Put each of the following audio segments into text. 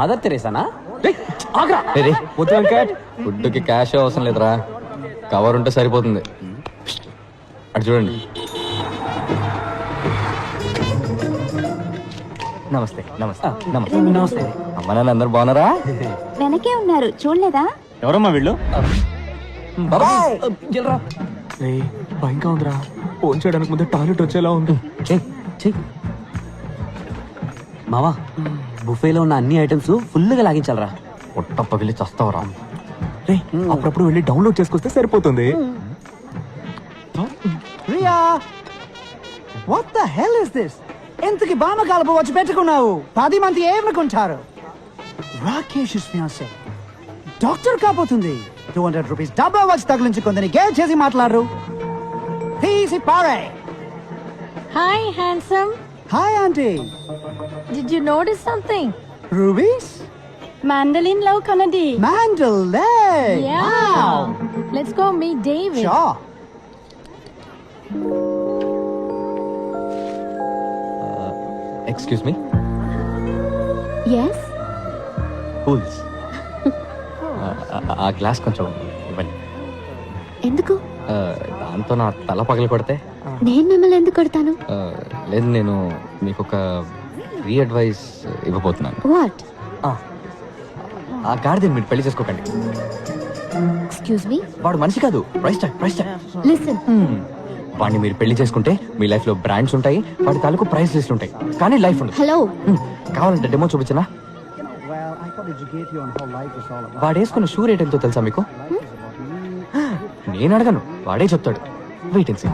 Mother తెరేసానా వద్దు వెంకట్. ఫుడ్కి cash అవసరం లేదురా. కవర్ ఉంటే సరిపోతుంది. అటు చూడండి. నమస్తే నమస్తే నమస్తే. నమస్తే. అమ్మ నాన్న అందరు బాగున్నారా? వెనకే ఉన్నారు చూడలేదా? ఎవరమ్మా వీళ్ళు? భయంగా ఉందిరా. ఫోన్ చేయడానికి ముందే టాయిలెట్ వచ్చేలా ఉంది. మావా. బుఫేలో ఉన్న అన్ని ఐటమ్స్ ఫుల్గా లాగించాలరా. పొట్ట పగిలి చస్తావరా. రే అప్పుడప్పుడు వెళ్ళి డౌన్లోడ్ చేసుకొస్తే సరిపోతుంది. What the hell is this ఎంతకి బామ కలుపు వచ్చి పెట్టుకున్నావు? పది మంది ఏమనుకుంటారు? రాకేష్ ఫియాన్సే డాక్టర్ కాబోతుంది. టూ హండ్రెడ్ రూపీస్ డబ్బా వచ్చి తగిలించుకుందని గేమ్ చేసి మాట్లాడరు. తీసి పారే. Hi, handsome. Hi aunty Did you notice something? Ruby's Mandolin Low Kanadi. మ్యాండల్ Yeah. Let's go meet David. షా ఎక్స్క్యూజ్ మీ ఎస్ కూల్స్ ఆ గ్లాస్ కొంచెం ఇవ్వండి. ఎందుకు? ఆ, దాంతో నా తల పగలు కొడితే నేను మిమ్మల్ని ఎందుకు కొడతాను? ఆ, లేదు నేను మీకు ఒక ఫ్రీ అడ్వైస్ ఇవ్వబోతున్నాను. వాట్ ఆ గాడిదని మీరు పెళ్ళి చేసుకోకండి. ఎక్స్క్యూజ్ మీ వాడు మనిషి కాదు. Price tag price tag listen వాడిని మీరు పెళ్ళి చేసుకుంటే మీ లైఫ్లో బ్రాండ్స్ ఉంటాయి వాడి తాలూకు ప్రైస్ లిస్ట్ ఉంటాయి. కానీ లైఫ్ ఉండదు. హలో హ్మ్, కావాలంటే డెమో చూపించనా? Well, I thought educate you on how life is all about. వాడు వేసుకున్న షూ రేట్ ఎంతో తెలుసా మీకు? నేను అడగను వాడే చెప్తాడు. Wait and see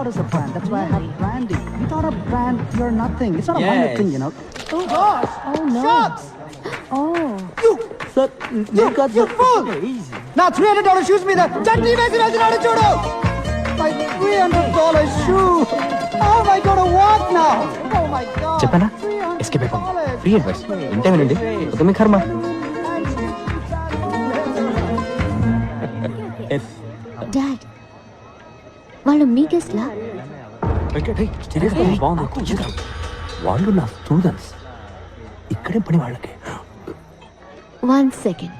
You don't call it as a brand. That's why I have branding. Without a brand, you're nothing. It's not a minor Yes. thing, you know. Oh gosh! Oh no. Shucks! Oh. Sir You, you fool! నా three hundred dollar shoes మీద చట్నీ వేసి వేసినాడు చూడు my three hundred dollar shoe how I got walk now oh my God చెప్పానా escape అయిపోయింది free advice ఇంటే వినండి ఒక మీ కర్మ వాళ్ళు మీ గెస్ట్లా? వాళ్ళు నా స్టూడెంట్స్ ఇక్కడే పని వాళ్ళకి. వన్ సెకండ్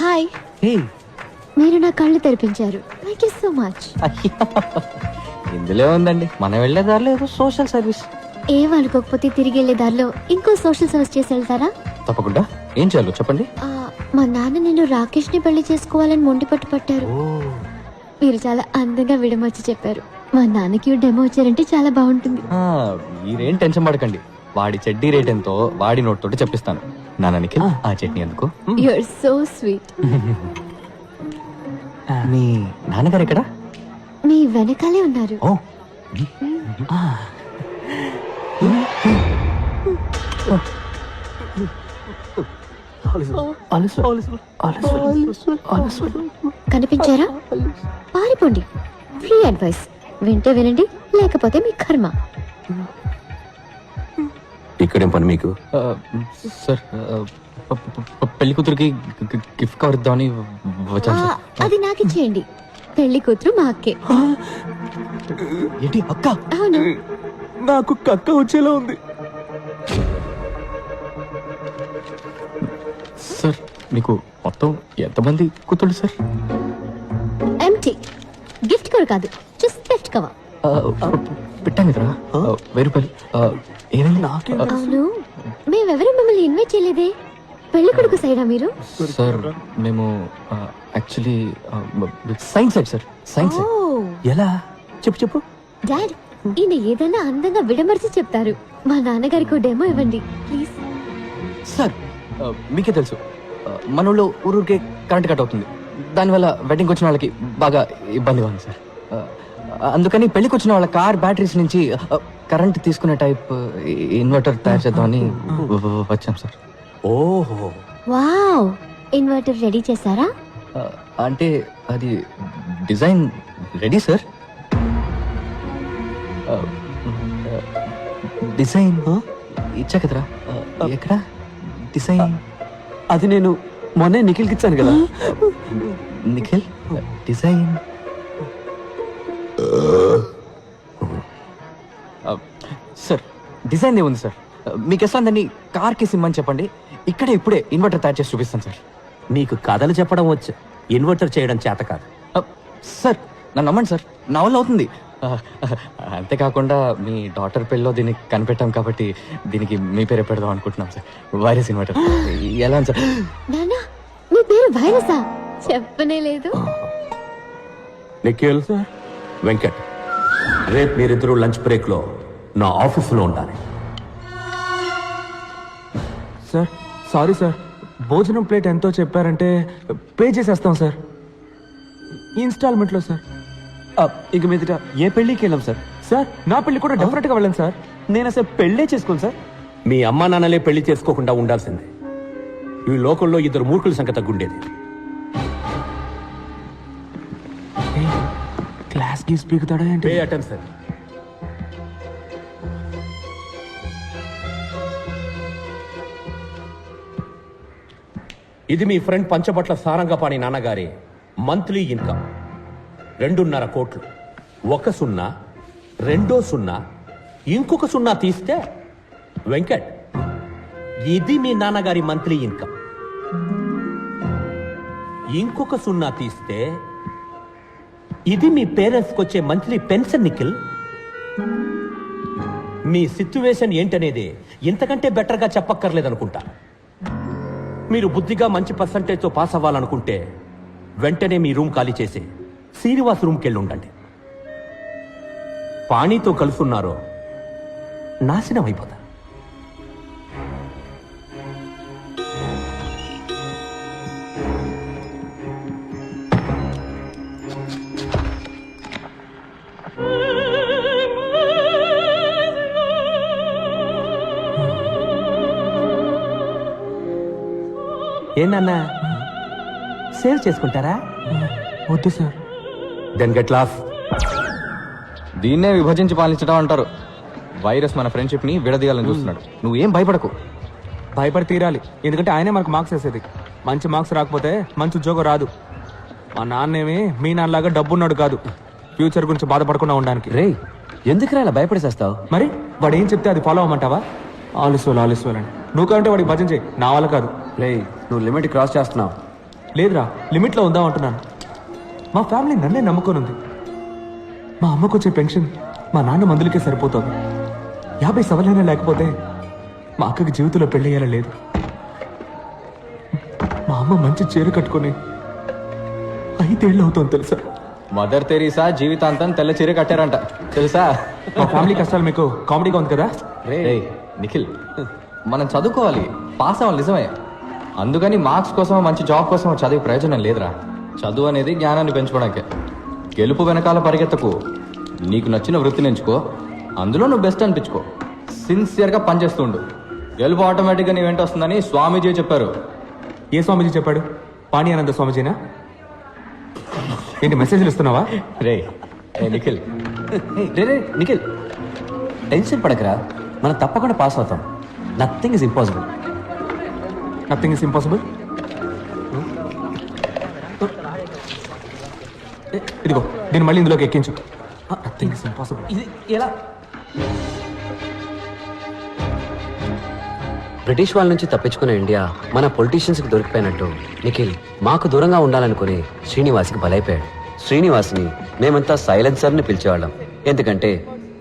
హాయ్ మీరు నా కళ్ళు తెరిపించారు. థ్యాంక్ యూ సో మచ్ ఇందులో ఉందండి. మనం వెళ్ళే దారిలో ఏదో సోషల్ సర్వీస్ ఏం అనుకోకపోతే తిరిగి వెళ్ళే దారిలో ఇంకో సోషల్ సర్వీస్ చేసి వెళ్తారా? తప్పకుండా. ఏం చేయాలో చెప్పండి. మా నాన్న నేను రాకేష్ని పెళ్ళి చేసుకోవాలని మొండి పట్టు పట్టారు మీరు చాలా అందంగా విడమర్చి చెప్పారు. మా నాన్నకి డెమో వచ్చారంటే చాలా బాగుంటుంది. ఆ, మీరేం టెన్షన్ పడకండి. వాడి చెడ్డీ రేట్ ఎంతో వాడి నోట్ తోటి చెప్పిస్తాను. నాన్న నిఖిల్ ఆ చట్నీ ఎందుకు? యు ఆర్ సో స్వీట్ మీ నాన్నగారు ఎక్కడ? మీ వెనకాలే ఉన్నారు. ఓ. కనిపించారా? పారిపోండి. Free advice. వింటే వినండి లేకపోతే మీ కర్మ. ఇక్కడేం పని మీకు? సార్ పెళ్ళి కూతురికి గిఫ్ట్ కవర్ ఇద్దామని వచ్చాను అది నాకు ఇచ్చేయండి పెళ్ళి కూతురు మా అక్కే. ఏంటి అక్క? అవును. నాకు కక్క వచ్చేలా ఉంది. సార్ మీకు మొత్తం ఎంతమంది కూతుళ్ళు సార్? కవర్ కాదు. జస్ట్ ఆ, పెట్టాను కదరా వెయ్యి రూపాయలు. ఏమైంది? నాకే అవును. మేమెవరూ మిమ్మల్ని ఇన్వైట్ చేయలేదే. పెళ్ళి కొడుకు సైడా మీరు? సార్ మేము actually science side sir. Science ఓ. ఎలా? చెప్పు చెప్పు. డాడ్ ఈయన ఏదైనా అందంగా విడమర్చి చెప్తారు. మా నాన్నగారికి డెమో ఇవ్వండి ప్లీజ్. సార్ మీకే తెలుసు. ఆ, మన ఊళ్ళో ఊరూరికే కరెంట్ కట్ అవుతుంది. దానివల్ల వెడ్డింగ్ వచ్చిన వాళ్ళకి బాగా ఇబ్బందిగా ఉంది సార్. అందుకని పెళ్ళికి వచ్చిన వాళ్ళ కార్ బ్యాటరీస్ నుంచి కరెంట్ తీసుకునే టైప్ ఇన్వర్టర్ తయారు చేద్దామని వచ్చాం సార్. ఓహో. వావ్! ఇన్వర్టర్ రెడీ చేశారా? అంటే అది డిజైన్ రెడీ సార్. డిజైన్ ఇచ్చా కదరా. ఎక్కడ? డిజైన్. అది నేను మొన్నే నిఖిల్కి ఇచ్చాను కదా. నిఖిల్? డిజైన్. సార్ డిజైన్ ఏముంది సార్? మీకు ఎట్లా దాన్ని కార్కి సిమ్మని చెప్పండి. ఇక్కడే ఇప్పుడే ఇన్వర్టర్ తయారు చేసి చూపిస్తాను సార్. నీకు కథలు చెప్పడం వచ్చు. ఇన్వర్టర్ చేయడం చేత కాదు. సార్ నన్ను నమ్మండి సార్. నా వల్ల అవుతుంది. అంతేకాకుండా మీ డాటర్ పెళ్ళిలో దీన్ని కనిపెట్టాం కాబట్టి దీనికి మీ పేరే పెడదాం అనుకుంటున్నాం సార్. Virus inverter. ఎలా సార్? నానా మీ పేరు వైరసా? చెప్పనే లేదు. నిఖిల్. వెంకట్ రేపు మీరిద్దరూ లంచ్ బ్రేక్లో నా ఆఫీసులో ఉండాలి. Sir sorry sir. భోజనం ప్లేట్ ఎంతో చెప్పారంటే పే చేసేస్తాం సార్. ఇన్స్టాల్మెంట్లో సార్. ఇక మీదట ఏ పెళ్ళికి వెళ్ళాం సార్? సార్ నా పెళ్ళి కూడా డెఫినెట్గా వెళ్ళండి సార్. నేను అసలు పెళ్ళే చేసుకోను సార్. మీ అమ్మా నాన్నలే పెళ్ళి చేసుకోకుండా ఉండాల్సిందే. ఈ లోకంలో ఇద్దరు మూర్ఖుల సంఖ్య తగ్గుండేది. క్లాస్ గీస్ పీకుతాడా ఏంటి? పే సార్ ఇది మీ ఫ్రెండ్ పంచబట్ల సారంగపాణి నాన్నగారి మంత్లీ ఇన్కమ్ రెండున్నర కోట్లు. ఒక సున్నా రెండో సున్నా ఇంకొక సున్నా తీస్తే వెంకట్ ఇది మీ నాన్నగారి మంత్లీ ఇన్కమ్ ఇంకొక సున్నా తీస్తే ఇది మీ పేరెంట్స్కి వచ్చే మంత్లీ పెన్షన్ నిఖిల్? మీ సిచ్యువేషన్ ఏంటనేది ఇంతకంటే బెటర్గా చెప్పక్కర్లేదనుకుంటా. మీరు బుద్ధిగా మంచి పర్సంటేజ్తో పాస్ అవ్వాలనుకుంటే వెంటనే మీ రూమ్ ఖాళీ చేసి శ్రీనివాస్ రూమ్కి వెళ్ళి ఉండండి పాణితో కలుసున్నారో నాశనం అయిపోతా. ఏంటన్నా సేవ్ చేసుకుంటారా? వద్దు సార్. దెన్ గెట్ లాస్ దీన్నే విభజించి పాలించడం అంటారు. వైరస్ మన ఫ్రెండ్షిప్ని విడదీయాలని చూస్తున్నాడు. నువ్వేం భయపడకు. భయపడి తీరాలి. ఎందుకంటే ఆయనే మనకు మార్క్స్ వేసేది. మంచి మార్క్స్ రాకపోతే మంచి ఉద్యోగం రాదు. మా నాన్నేమి మీ నాన్నలాగా డబ్బున్నాడు కాదు. ఫ్యూచర్ గురించి బాధపడకుండా ఉండడానికి. రే ఎందుకురా ఇలా భయపడేసేస్తావు? మరి వాడు ఏం చెప్తే అది ఫాలో అవ్వమంటావా? ఆలస్వాలు ఆలస్వాలు అని. నువ్వు కంటే వాడికి భజన చేయి. నా వల్ల కాదు. రే నువ్వు లిమిట్ క్రాస్ చేస్తున్నావు. లేదురా లిమిట్లో ఉందాం అంటున్నాను. మా ఫ్యామిలీ నన్నే నమ్ముకొని ఉంది మా అమ్మకు వచ్చే పెన్షన్ మా నాన్న మందులకే సరిపోతుంది. యాభై సవలైనా లేకపోతే మా అక్కకి జీవితంలో పెళ్ళయ్యేలా లేదు. మా అమ్మ మంచి చీర కట్టుకొని ఐదేళ్ళు అవుతుంది తెలుసా? మదర్ తెరీసా జీవితాంతం తెల్ల చీర కట్టారంట. తెలుసా? మా ఫ్యామిలీ కష్టాలు మీకు కామెడీగా ఉంది కదా? రే నిఖిల్. మనం చదువుకోవాలి. పాస్ అవ్వాలి నిజమే. అందుకని మార్క్స్ కోసం మంచి జాబ్ కోసం చదివే ప్రయోజనం లేదురా. చదువు అనేది జ్ఞానాన్ని పెంచుకోవడానికే. గెలుపు వెనకాల పరిగెత్తకు. నీకు నచ్చిన వృత్తిని ఎంచుకో. అందులో నువ్వు బెస్ట్ అనిపించుకో. సిన్సియర్గా పనిచేస్తూ ఉండు గెలుపు ఆటోమేటిక్గా నీ వెంట వస్తుందని స్వామీజీ చెప్పారు. ఏ స్వామీజీ చెప్పాడు? పాణి స్వామీజీనా? ఏంటి మెసేజ్లు ఇస్తున్నావా? రే నిఖిల్. రే రే నిఖిల్. టెన్షన్ పడకరా. మనం తప్పకుండా పాస్ అవుతాం. Nothing is impossible nothing is impossible ఇదిగో దీన్ని మళ్ళీ ఇందులోకి ఎక్కించు. నథింగ్ ఇస్ ఇంపాసిబుల్ ఇది ఎలా? బ్రిటిష్ వాళ్ళ నుంచి తప్పించుకున్న ఇండియా మన పొలిటీషియన్స్కి దొరికిపోయినట్టు. నిఖిల్ మాకు దూరంగా ఉండాలనుకుని శ్రీనివాస్కి బలైపోయాడు. శ్రీనివాస్ని మేమంతా సైలెన్సర్ని పిలిచేవాళ్ళం. ఎందుకంటే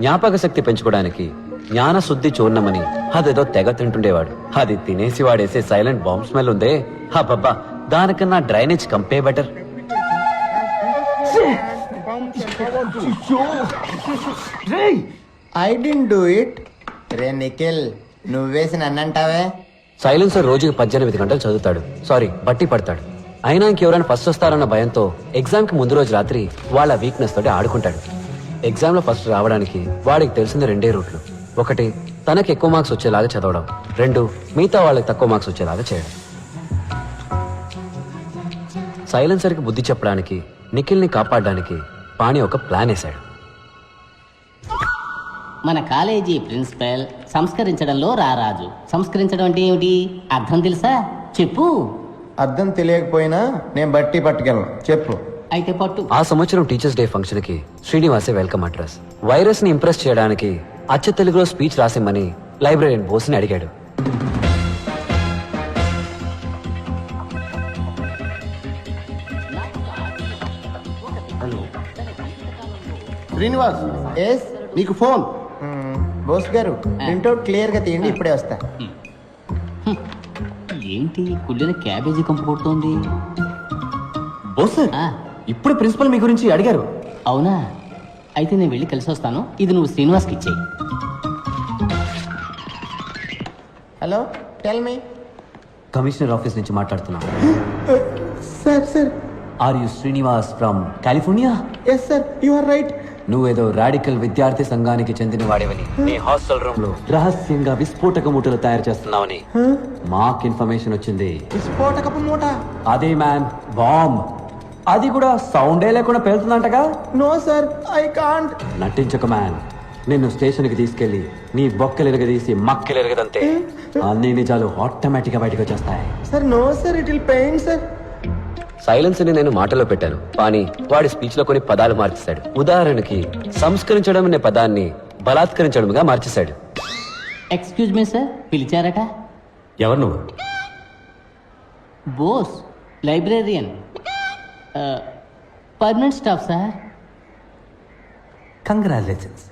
జ్ఞాపక శక్తి పెంచుకోవడానికి జ్ఞాన శుద్ధి చూర్ణమని. అదేదో తెగ తింటుండేవాడు. అది తినేసి వాడేసే సైలెంట్ బాంబ్ స్మెల్ ఉందే. హబ్బబ్బా దానికన్నా drainage కంపే better. I don't do it. రే నిఖిల్ నువ్వేసి నన్నంటావే? సైలెన్సర్ రోజుకి పద్దెనిమిది గంటలు చదువుతాడు. సారీ బట్టి పడతాడు. అయినా ఇంకెవరైనా ఫస్ట్ వస్తారన్న భయంతో ఎగ్జామ్కి ముందు రోజు రాత్రి వాళ్ళ వీక్నెస్ తోటి ఆడుకుంటాడు. ఎగ్జామ్లో ఫస్ట్ రావడానికి వాడికి తెలిసిన రెండే రూట్లు ఒకటి తనకి ఎక్కువ మార్క్స్ వచ్చేలాగా చదవడం. రెండు మిగతా వాళ్ళకి తక్కువ మార్క్స్ వచ్చేలాగా చేయడం. సైలెన్సర్కి బుద్ధి చెప్పడానికి నిఖిల్ని కాపాడడానికి పాణి ఒక ప్లాన్ వేశాడు. మన కాలేజీ ప్రిన్సిపల్ సంస్కరించడంలో రారాజు సంస్కరించడం అంటే ఏమిటి? అర్థం తెలుసా? చెప్పు. అర్థం తెలియకపోయినా నేను బట్టి పట్టుకెళ్ళను. చెప్పు. అయితే పట్టు. ఆ సంవత్సరం టీచర్స్ డే ఫంక్షన్కి శ్రీనివాసే వెల్కమ్ అడ్రస్. వైరస్ని ఇంప్రెస్ చేయడానికి అచ్చ తెలుగులో స్పీచ్ రాసిమ్మని లైబ్రరీన్ బోస్ని అడిగాడు. శ్రీనివాస్ ఎస్ మీకు ఫోన్. బోస్ గారు ప్రింట్అవుట్ క్లియర్గా తీయండి ఇప్పుడే వస్తా. ఏంటి కుళ్ళిన క్యాబేజీ కంపు కొడుతోంది? బోస్ ఇప్పుడు ప్రిన్సిపల్ మీ గురించి అడిగారు. అవునా? అయితే నేను వెళ్ళి కలిసి వస్తాను. ఇది నువ్వు శ్రీనివాస్కి ఇచ్చేయి. Hello tell me commissioner office నుంచి మాట్లాడుతున్నా. Sir sir. Are you Srinivas from California yes sir you are right నువ్వేదో రాడికల్ విద్యార్థి సంఘానికి చెందిన వాడివని. నీ హాస్టల్ రూమ్లో రహస్యంగా విస్ఫోటక మూటలు తయారు చేస్తున్నావని. మాకు ఇన్ఫర్మేషన్ వచ్చింది. విస్ఫోటకపు మూట. అదే మ్యాన్ బాంబ్ అది కూడా సౌండే లేకుండా పేలుతుందంటగా? నో సార్ ఐ కాంట్ నటించక మ్యాన్ నిన్ను స్టేషన్కి తీసుకెళ్ళి నీ బొక్కలు ఎరగదీసి మక్కలు ఎరగదంతే అన్ని నిజాలు ఆటోమేటిక్గా బయటకు వచ్చేస్తాయి. Sir no sir it will pain sir సైలెన్స్ని నేను మాటలో పెట్టాను కానీ వాడి స్పీచ్లో కొన్ని పదాలు మార్చేశాడు. ఉదాహరణకి సంస్కరించడం అనే పదాన్ని బలాత్కరించడంగా మార్చేశాడు. ఎక్స్క్యూజ్ మీ సార్ పిలిచారట? ఎవరు నువ్వు? Bose librarian permanent staff sir congratulations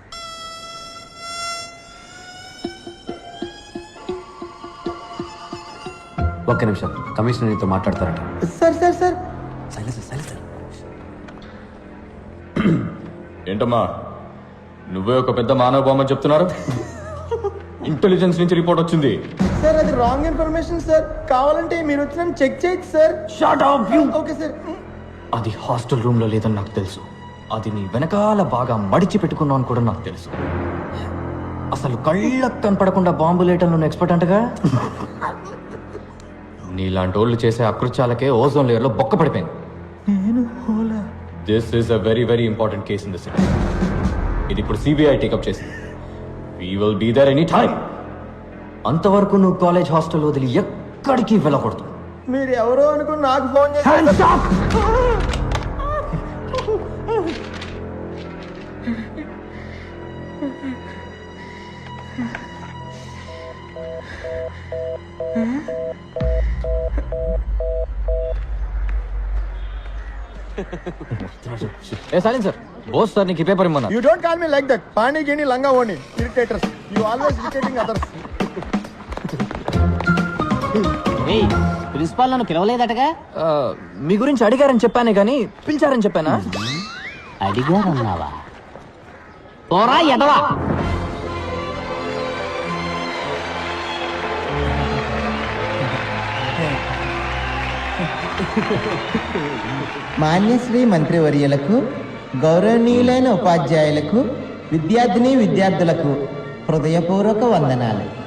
ఒక్క నిమిషం. కమిషనర్ నీతో మాట్లాడతారట. Sir sir sir. Silence silence ఏంటమ్మా? నువ్వే ఒక పెద్ద మానవ బొమ్మ చెప్తున్నారు? ఇంటెలిజెన్స్ నుంచి రిపోర్ట్ వచ్చింది. సార్ అది రాంగ్ ఇన్ఫర్మేషన్ సార్. కావాలంటే మీరు వచ్చి నన్ను చెక్ చేయొచ్చు sir. Shut up you okay sir అది హాస్టల్ రూమ్లో లేదని నాకు తెలుసు. అది నీ వెనకాల బాగా మడిచి పెట్టుకున్నావు అని కూడా నాకు తెలుసు. అసలు కళ్ళకు కనపడకుండా బాంబు లేయటంలో నువ్వు ఎక్స్పర్ట్ అంటగా? నీలాంటి వాళ్ళు చేసే అకృత్యాలకే ఓజోన్ లేయర్లో బొక్క పడిపోయింది. This is a very very important case in the city ఇది ఇప్పుడు సిబిఐ టేకప్ చేసింది. We will be there any time అంతవరకు నువ్వు కాలేజ్ హాస్టల్ వదిలి ఎక్కడికి వెళ్ళకూడదు. మీరు ఎవరో అనుకుని నాకు ఫోన్ చేశారు ఏ సైలెన్స్ సార్ బోస్ సార్ నీకు ఈ paper ఇమ్మన్నా you don't call me like that పాణి గిణి లంగా ఓని irritators you always irritating others ఏయ్ ప్రిన్సిపాల్ నన్ను పిలవలేదటగా? ఆ, మీ గురించి అడిగారని చెప్పానే కానీ పిలిచారని చెప్పానా? అడిగారన్నావా? పోరా ఎదవా మాన్యశ్రీ మంత్రివర్యులకు గౌరవనీయులైన ఉపాధ్యాయులకు విద్యార్థిని విద్యార్థులకు హృదయపూర్వక వందనాలు.